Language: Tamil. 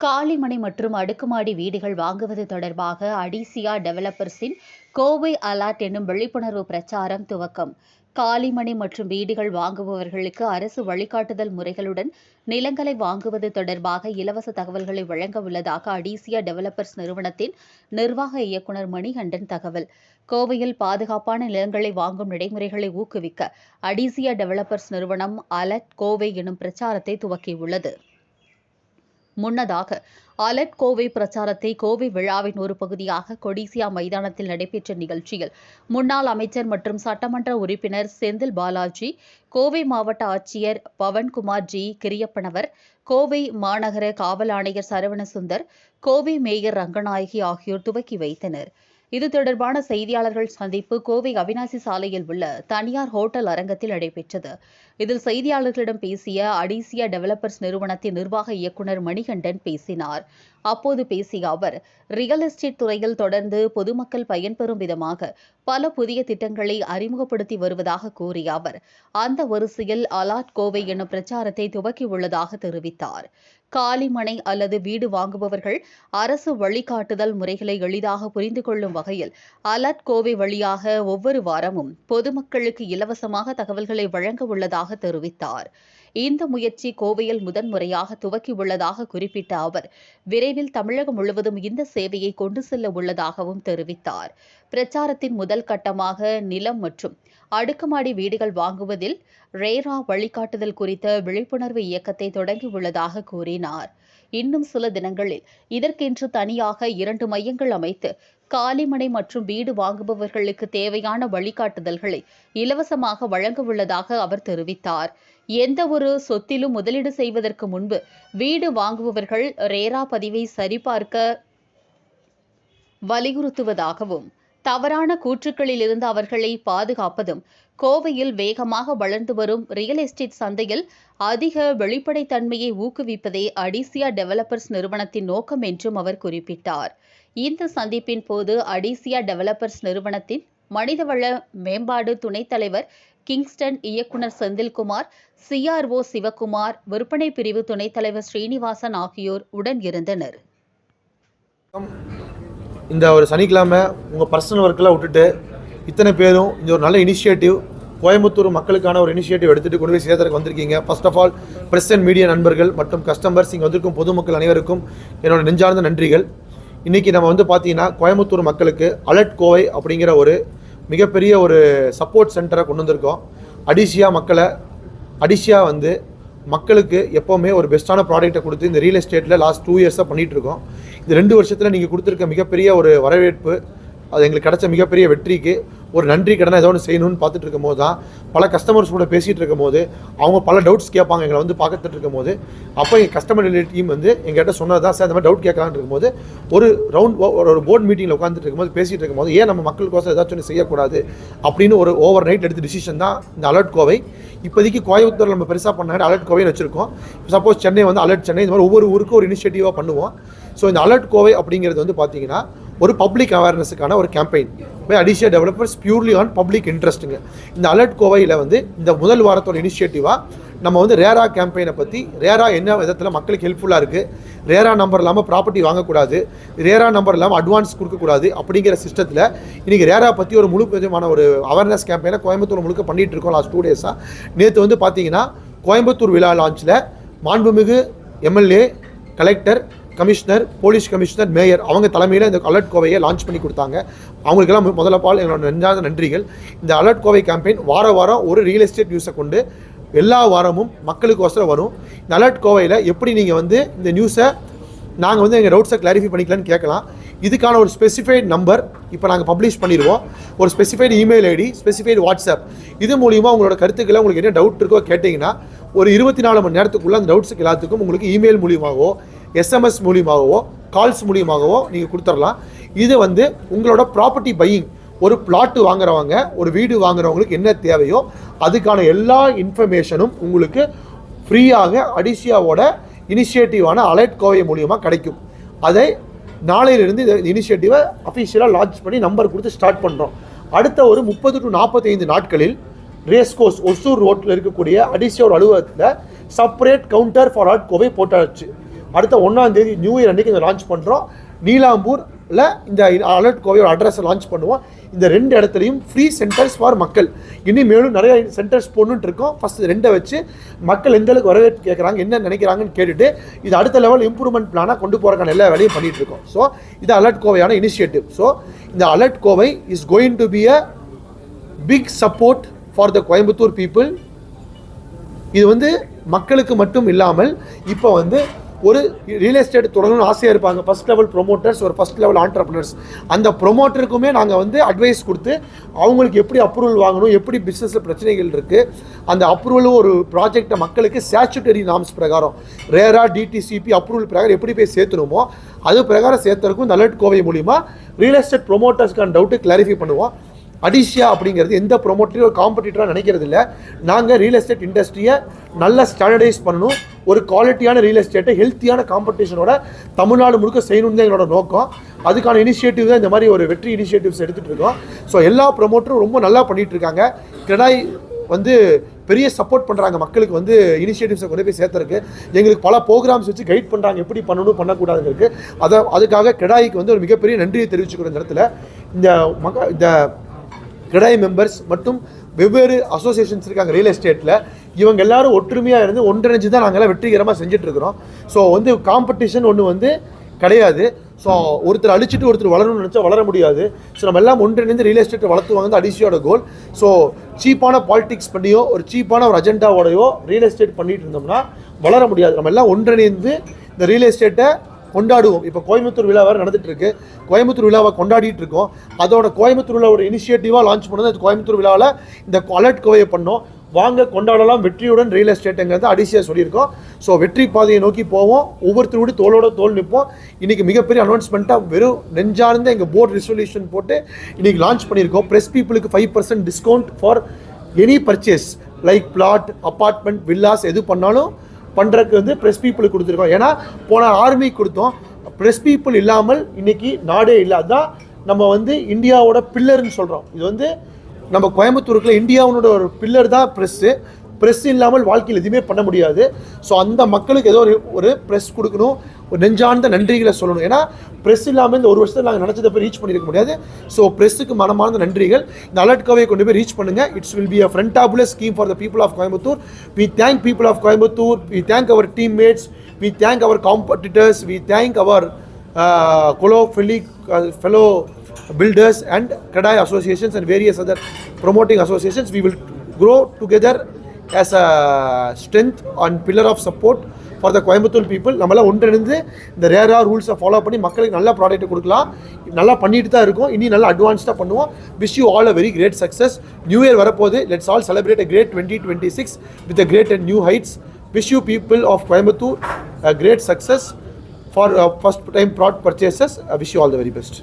காலிமனை மற்றும் அடுக்குமாடி வீடுகள் வாங்குவது தொடர்பாக அடிசியா டெவலப்பர்ஸின் கோவை அலர்ட் என்னும் விழிப்புணர்வு பிரச்சாரம் துவக்கம். காலிமனை மற்றும் வீடுகள் வாங்குபவர்களுக்கு அரசு வழிகாட்டுதல் முறைகளுடன் நிலங்களை வாங்குவது தொடர்பாக இலவச தகவல்களை வழங்க உள்ளதாக அடிசியா டெவலப்பர்ஸ் நிறுவனத்தின் நிர்வாக இயக்குநர் மணிகண்டன் தகவல். கோவையில் பாதுகாப்பான நிலங்களை வாங்கும் நடைமுறைகளை ஊக்குவிக்க அடிசியா டெவலப்பர்ஸ் நிறுவனம் அலட் கோவை எனும் பிரச்சாரத்தை துவக்கியுள்ளது. முன்னதாக அலட் கோவை பிரச்சாரத்தை கோவை விழாவின் ஒரு பகுதியாக கொடிசியா மைதானத்தில் நடைபெற்ற நிகழ்ச்சியில் முன்னாள் அமைச்சர் மற்றும் சட்டமன்ற உறுப்பினர் செந்தில் பாலாஜி கோவை மாவட்ட ஆட்சியர் பவன்குமார் ஜி கிரியப்பனவர் கோவை மாநகர காவல் ஆணையர் சரவணசுந்தர் கோவை மேயர் ரங்கநாயகி ஆகியோர் துவக்கி வைத்தனர். இது தொடர்பான செய்தியாளர்கள் சந்திப்பு கோவை அவினாசி சாலையில் உள்ள தனியார் ஹோட்டல் அரங்கத்தில் நடைபெற்றது. இதில் செய்தியாளர்களிடம் பேசிய அடிசியா டெவலப்பர்ஸ் நிறுவனத்தின் நிர்வாக இயக்குநர் மணிகண்டன் பேசினார். அப்போது பேசிய அவர் ரியல் எஸ்டேட் துறையில் தொடர்ந்து பொதுமக்கள் பயன்பெறும் விதமாக பல புதிய திட்டங்களை அறிமுகப்படுத்தி வருவதாக கூறிய அவர் அந்த வரிசையில் அலாட் கோவை எனும் பிரச்சாரத்தை துவக்கியுள்ளதாக தெரிவித்தார். காலிமனை அல்லது வீடு வாங்குபவர்கள் அரசு வழிகாட்டுதல் முறைகளை எளிதாக புரிந்து கொள்ளும் வகையில் அலர்ட் கோவை வழியாக ஒவ்வொரு வாரமும் பொதுமக்களுக்கு இலவசமாக தகவல்களை வழங்க உள்ளதாக தெரிவித்தார். இந்த முயற்சி கோவையில் முதன்முறையாக துவக்கியுள்ளதாக குறிப்பிட்ட அவர் விரைவில் தமிழகம் முழுவதும் இந்த சேவையை கொண்டு செல்ல உள்ளதாகவும் தெரிவித்தார். பிரச்சாரத்தின் முதல் கட்டமாக நிலம் மற்றும் அடுக்குமாடி வீடுகள் வாங்குவதில் ரேரா வழிகாட்டுதல் குறித்த விழிப்புணர்வு இயக்கத்தை தொடங்கியுள்ளதாக கூறினார். இன்னும் சில தினங்களில் இதற்கென்று தனியாக இரண்டு மையங்கள் அமைத்து காலிமனை மற்றும் வீடு வாங்குபவர்களுக்கு தேவையான வழிகாட்டுதல்களை இலவசமாக வழங்க உள்ளதாக அவர் தெரிவித்தார். எந்த ஒரு சொத்திலும் முதலீடு செய்வதற்கு முன்பு வீடு வாங்குபவர்கள் ரேரா பதிவை சரிபார்க்க வலியுறுத்துவதாகவும் தவறான கூற்றுக்களிலிருந்து அவர்களை பாதுகாப்பதும் கோவையில் வேகமாக வளர்ந்து வரும் ரியல் எஸ்டேட் சந்தையில் அதிக வெளிப்படைத்தன்மையை ஊக்குவிப்பதே அடிசியா டெவலப்பர்ஸ் நிறுவனத்தின் நோக்கம் என்றும் அவர் குறிப்பிட்டார். இந்த சந்திப்பின் போது அடிசியா டெவலப்பர்ஸ் நிறுவனத்தின் மனிதவள மேம்பாடு துணைத் தலைவர் கிங்ஸ்டன் இயக்குனர் செந்தில்குமார் சிஆர்ஓ சிவகுமார் விற்பனை பிரிவு துணைத் தலைவர் ஸ்ரீனிவாசன் ஆகியோர் உடன் இருந்தனர். இந்த ஒரு சனிக்கிழமை உங்கள் பர்சனல் ஒர்க்கெல்லாம் விட்டுட்டு இத்தனை பேரும் இந்த ஒரு நல்ல இனிஷியேட்டிவ் கோயம்புத்தூர் மக்களுக்கான ஒரு இனிஷியேட்டிவ் எடுத்துகிட்டு கொண்டு போய் சேர்த்தருக்கு வந்திருக்கீங்க. First of all press and media நண்பர்கள் மற்றும் கஸ்டமர்ஸ் இங்கே வந்திருக்கும் பொதுமக்கள் அனைவருக்கும் என்னோட நெஞ்சார்ந்த நன்றிகள். இன்றைக்கி நம்ம வந்து பார்த்தீங்கன்னா கோயம்புத்தூர் மக்களுக்கு அலர்ட் கோவை அப்படிங்கிற ஒரு மிகப்பெரிய ஒரு சப்போர்ட் சென்டரை கொண்டு வந்திருக்கோம். அடிஷியா மக்களை அடிஷியா வந்து மக்களுக்கு எப்போவுமே ஒரு பெஸ்ட்டான ப்ராடக்ட்டை கொடுத்து இந்த ரியல் எஸ்டேட்டில் லாஸ்ட் டூ இயர்ஸாக பண்ணிகிட்டு இருக்கோம் இந்த ரெண்டு வருஷத்தில் நீங்கள் கொடுத்துருக்க மிகப்பெரிய ஒரு வரவேற்பு அது எங்களுக்கு கிடைச்ச மிகப்பெரிய வெற்றிக்கு ஒரு நன்றி கடனை ஏதோ ஒன்று செய்யணும்னு பார்த்துட்டு இருக்கும் போது தான் பல கஸ்டமர்ஸ் கூட பேசிகிட்டு இருக்கும் போது அவங்க பல டவுட்ஸ் கேட்பாங்க எங்களை வந்து பார்த்துட்டு இருக்கும் போது அப்போ எங்கள் கஸ்டமர் டீம் வந்து எங்கள்கிட்ட சொன்னது தான் சார் இந்த மாதிரி டவுட் கேட்கலான்னு இருக்கும்போது ஒரு ரவுண்ட் ஒரு போர்ட் மீட்டிங்கில் உட்காந்துட்டு இருக்கும்போது பேசிகிட்டு இருக்கும்போது ஏன் நம்ம மக்களுக்கோசம் ஏதாச்சும் ஒன்று செய்யக்கூடாது? அப்படின்னு ஒரு ஓவர் நைட் எடுத்த டிசிஷன் தான் இந்த அலர்ட் கோவை. இப்போதைக்கு கோயம்புத்தூர் நம்ம பெருசாக பண்ணாங்க அலர்ட் கோவைன்னு வச்சுருக்கோம். சப்போஸ் சென்னை வந்து அலர்ட் சென்னை இந்த மாதிரி ஒவ்வொரு ஊருக்கும் ஒரு இனிஷியேட்டிவாக பண்ணுவோம். ஸோ இந்த அலர்ட் கோவை அப்படிங்கிறது வந்து பார்த்தீங்கன்னா ஒரு பப்ளிக் அவேர்னஸுக்கான ஒரு campaign by Adishia developers purely on public இன்ட்ரெஸ்ட்டுங்க இந்த அலர்ட் கோவையில் வந்து இந்த முதல் வாரத்தோட இனிஷியேட்டிவாக நம்ம வந்து ரேரா கேம்பெயினை பற்றி ரேரா என்ன விதத்தில் மக்களுக்கு ஹெல்ப்ஃபுல்லாக இருக்குது ரேரா நம்பர் இல்லாமல் ப்ராப்பர்ட்டி வாங்கக்கூடாது ரேரா நம்பர் இல்லாமல் அட்வான்ஸ் கொடுக்கக்கூடாது அப்படிங்கிற சிஸ்டத்தில் இன்றைக்கி ரேரா பற்றி ஒரு முழு விதமான ஒரு அவேர்னஸ் கேம்பெயினை கோயம்புத்தூர் முழுக்க பண்ணிகிட்டு இருக்கோம் லாஸ்ட் டூ டேஸாக நேற்று வந்து பார்த்தீங்கன்னா கோயம்புத்தூர் விழா லான்ச்சில் மாண்புமிகு MLA collector commissioner police commissioner mayor அவங்க தலைமையில் இந்த அலர்ட் கோவையை லான்ச் பண்ணி கொடுத்தாங்க. அவங்களுக்கெல்லாம் முதல்ல பால் எங்களோட நெஞ்சாத நன்றிகள். இந்த அலர்ட் கோவை கேம்பெயின் வார வாரம் ஒரு ரியல் எஸ்டேட் நியூஸை கொண்டு எல்லா வாரமும் மக்களுக்கோசரம் வரும். இந்த அலர்ட் கோவையில் எப்படி நீங்கள் வந்து இந்த நியூஸை நாங்கள் வந்து எங்கள் ரவுட்ஸை கிளாரிஃபை பண்ணிக்கலான்னு கேட்கலாம். இதுக்கான ஒரு ஸ்பெசிஃபைட் நம்பர் இப்போ நாங்கள் பப்ளிஷ் பண்ணிடுவோம். ஒரு specified email ID specified WhatsApp இது மூலிமா உங்களோட கருத்துக்களை உங்களுக்கு என்ன டவுட் இருக்கோ கேட்டிங்கன்னா ஒரு இருபத்தி நாலு மணி நேரத்துக்குள்ளே அந்த டவுட்ஸுக்கு எல்லாத்துக்கும் உங்களுக்கு இமெயில் மூலியமாகவோ எஸ்எம்எஸ் மூலியமாகவோ கால்ஸ் மூலியமாகவோ நீங்கள் கொடுத்துடலாம். இது வந்து உங்களோட ப்ராப்பர்ட்டி பையிங் ஒரு பிளாட்டு வாங்குறவங்க ஒரு வீடு வாங்குறவங்களுக்கு என்ன தேவையோ அதுக்கான எல்லா இன்ஃபர்மேஷனும் உங்களுக்கு ஃப்ரீயாக அடிசியாவோட இனிஷியேட்டிவான அலர்ட் கோவை மூலியமாக கிடைக்கும். அதை நாளையிலிருந்து இந்த இனிஷியேட்டிவை அஃபிஷியலாக லான்ச் பண்ணி நம்பர் கொடுத்து ஸ்டார்ட் பண்ணுறோம் அடுத்த ஒரு முப்பது டு நாற்பத்தைந்து நாட்களில் ரேஸ்கோஸ் ஒசூர் ரோட்டில் இருக்கக்கூடிய அடிசியோட அலுவலகத்தில் separate counter for alert Kovai போட்டாச்சு. அடுத்த ஒன்றாம் தேதி நியூ இயர் அன்றைக்கி இதை லான்ச் பண்ணுறோம் நீலாம்பூரில் இந்த அலர்ட் கோவையோட அட்ரஸை லான்ச் பண்ணுவோம். இந்த ரெண்டு இடத்துலையும் ஃப்ரீ சென்டர்ஸ் ஃபார் மக்கள். இன்னும் மேலும் நிறைய சென்டர்ஸ் போகணுன்ட்டு இருக்கோம். ஃபஸ்ட் ரெண்டை வச்சு மக்கள் எந்த அளவுக்கு வரவேற்பு கேட்குறாங்க என்ன நினைக்கிறாங்கன்னு கேட்டுட்டு இது அடுத்த லெவல் இம்ப்ரூவ்மெண்ட் பிளானாக கொண்டு போகிறக்கான எல்லா வேலையும் பண்ணிகிட்டு இருக்கோம். ஸோ இது அலர்ட் கோவையான இனிஷியேட்டிவ் ஸோ இந்த alert Kovai is going to be a big support for the Coimbatore people இது வந்து மக்களுக்கு மட்டும் இல்லாமல் இப்போ வந்து ஒரு ரியல் எஸ்டேட் தொடங்கணும்னு ஆசையாக இருப்பாங்க. ஃபஸ்ட் லெவல் ப்ரொமோட்டர்ஸ் ஒரு ஃபஸ்ட் லெவல் ஆண்டர்பனர்ஸ் அந்த ப்ரொமோட்டருக்குமே நாங்கள் வந்து அட்வைஸ் கொடுத்து அவங்களுக்கு எப்படி அப்ரூவல் வாங்கணும் எப்படி பிஸ்னஸில் பிரச்சனைகள் இருக்குது அந்த அப்ரூவலும் ஒரு ப்ராஜெக்டை மக்களுக்கு ஸ்டாச்சுட்டரி நாம்ஸ் பிரகாரம் ரேராக டிடிசிபி அப்ரூவல் பிரகாரம் எப்படி போய் சேர்த்துணுமோ அது பிரகாரம் சேர்த்துறதுக்கும் இந்த அலர்ட் கோவை மூலிமா ரியல் எஸ்டேட் ப்ரொமோட்டர்ஸ்க்கான டவுட்டு கிளாரிஃபை பண்ணுவோம். அடிஷியா அப்படிங்கிறது எந்த ப்ரொமோட்டரையும் ஒரு காம்படிட்டராக நினைக்கிறது இல்லை. நாங்கள் ரியல் எஸ்டேட் இண்டஸ்ட்ரியை நல்லா ஸ்டாண்டர்டைஸ் பண்ணணும். ஒரு குவாலிட்டியான ரியல் எஸ்டேட்டை ஹெல்த்தியான காம்படிஷனோட தமிழ்நாடு முழுக்க செய்யணும்னு தான் எங்களோட நோக்கம். அதுக்கான இனிஷியேட்டிவ் தான் இந்த மாதிரி ஒரு வெற்றி இனிஷியேட்டிவ்ஸ் எடுத்துகிட்டு இருக்கோம். ஸோ எல்லா ப்ரொமோட்டரும் ரொம்ப நல்லா பண்ணிகிட்ருக்காங்க இருக்காங்க. கிடாய் வந்து பெரிய சப்போர்ட் பண்ணுறாங்க மக்களுக்கு வந்து இனிஷியேட்டிவ்ஸை கொண்டு போய் சேர்த்துருக்கு எங்களுக்கு பல ப்ரோக்ராம்ஸ் வச்சு கைட் பண்ணுறாங்க எப்படி பண்ணணும் பண்ணக்கூடாதுங்கிறது அதை அதுக்காக கிடாய்க்கு வந்து ஒரு மிகப்பெரிய நன்றியை தெரிவிச்சுக்கிற இந்த இடத்துல. இந்த மக இந்த கிடாய் மெம்பர்ஸ் மற்றும் வெவ்வேறு அசோசியேஷன்ஸ் இருக்காங்க. ரியல் எஸ்டேட்டில் இவங்க எல்லாரும் ஒற்றுமையாக இருந்து ஒன்றிணைஞ்சு தான் நாங்கள்லாம் வெற்றிகரமாக செஞ்சிட்ருக்கிறோம் ஸோ வந்து காம்படிஷன் ஒன்று வந்து கிடையாது. ஸோ ஒருத்தர் அழிச்சிட்டு ஒருத்தர் வளரணும்னு நினச்சா வளர முடியாது. ஸோ நம்ம எல்லாம் ஒன்றிணைந்து ரியல் எஸ்டேட்டை வளர்த்துவாங்க. தான் அடிசியோட கோல் ஸோ சீப்பான பாலிடிக்ஸ் பண்ணியோ ஒரு சீப்பான ஒரு அஜெண்டாவோடையோ ரியல் எஸ்டேட் பண்ணிட்டு இருந்தோம்னா வளர முடியாது. நம்ம எல்லாம் ஒன்றிணைந்து இந்த ரியல் எஸ்டேட்டை கொண்டாடுவோம். இப்போ கோயம்புத்தூர் விழா வேறு நடந்துட்டு இருக்கு கோயம்புத்தூர் விழாவை கொண்டாடிட்டு இருக்கோம் அதோட கோயம்புத்தூர் விழாவோட இனிஷியேட்டிவாக லான்ச் பண்ணது அது கோயம்புத்தூர் விழாவில் இந்த அலர்ட் கோவையை பண்ணோம். வாங்க கொண்டாடலாம் வெற்றியுடன் ரியல் எஸ்டேட்டுங்கிறது அடிசியாக சொல்லியிருக்கோம். ஸோ வெற்றி பாதையை நோக்கி போவோம். ஒவ்வொருத்தரோடு தோளோட தோல் நிற்போம் இன்றைக்கி மிகப்பெரிய அனௌன்ஸ்மெண்ட்டாக வெறும் நெஞ்சார்ந்த எங்கள் போர்டு ரெசல்யூஷன் போட்டு இன்றைக்கி லான்ச் பண்ணியிருக்கோம். ப்ரெஸ் பீப்புளுக்கு five percent discount for any purchase like flat apartment villas எது பண்ணாலும் பண்ணுறதுக்கு வந்து ப்ரெஸ் பீப்புளுக்கு கொடுத்துருக்கோம். ஏன்னா போன ஆர்மி கொடுத்தோம். ப்ரெஸ் பீப்புள் இல்லாமல் இன்னைக்கு நாடே இல்லை. அதுதான் நம்ம வந்து இந்தியாவோட பில்லர்னு சொல்கிறோம் இது வந்து நம்ம கோயம்புத்தூருக்குள்ள இந்தியாவோட ஒரு பில்லர் தான் ப்ரெஸ்ஸு ப்ரெஸ் இல்லாமல் வாழ்க்கையில் எதுவுமே பண்ண முடியாது. ஸோ அந்த மக்களுக்கு ஏதோ ஒரு ஒரு ப்ரெஸ் கொடுக்கணும். ஒரு நெஞ்சார்ந்த நன்றிகளை சொல்லணும். ஏன்னா ப்ரெஸ் இல்லாமல் இந்த ஒரு வருஷத்தில் நாங்கள் நினச்சதை போய் ரீச் பண்ணியிருக்க முடியாது. ஸோ ப்ரெஸ்ஸுக்கு மனமார்ந்த நன்றிகள். இந்த அலர்ட் கவையை கொண்டு போய் ரீச் பண்ணுங்கள் it's will be a ஃப்ரெண்டாபுலஸ் scheme for the people of Coimbatore we thank people of Coimbatore we thank our teammates we thank our competitors we thank our கொலோ ஃபெலி fellow builders and Kadai associations and various other promoting associations. We will grow together as a strength and pillar of support for the Coimbatore people நம்மளாம் ஒன்றிணைந்து இந்த ரேராக ரூல்ஸை ஃபாலோ பண்ணி மக்களுக்கு நல்ல ப்ராடக்ட் கொடுக்கலாம். நல்லா பண்ணிட்டு தான் இருக்கும். இனி நல்லா அட்வான்ஸ்டாக பண்ணுவோம். Wish you all a very great success new year வரப்போது let's all celebrate a great twenty twenty six with a great and new heights wish you people of Coimbatore a great success for first time proud purchases wish you all the very best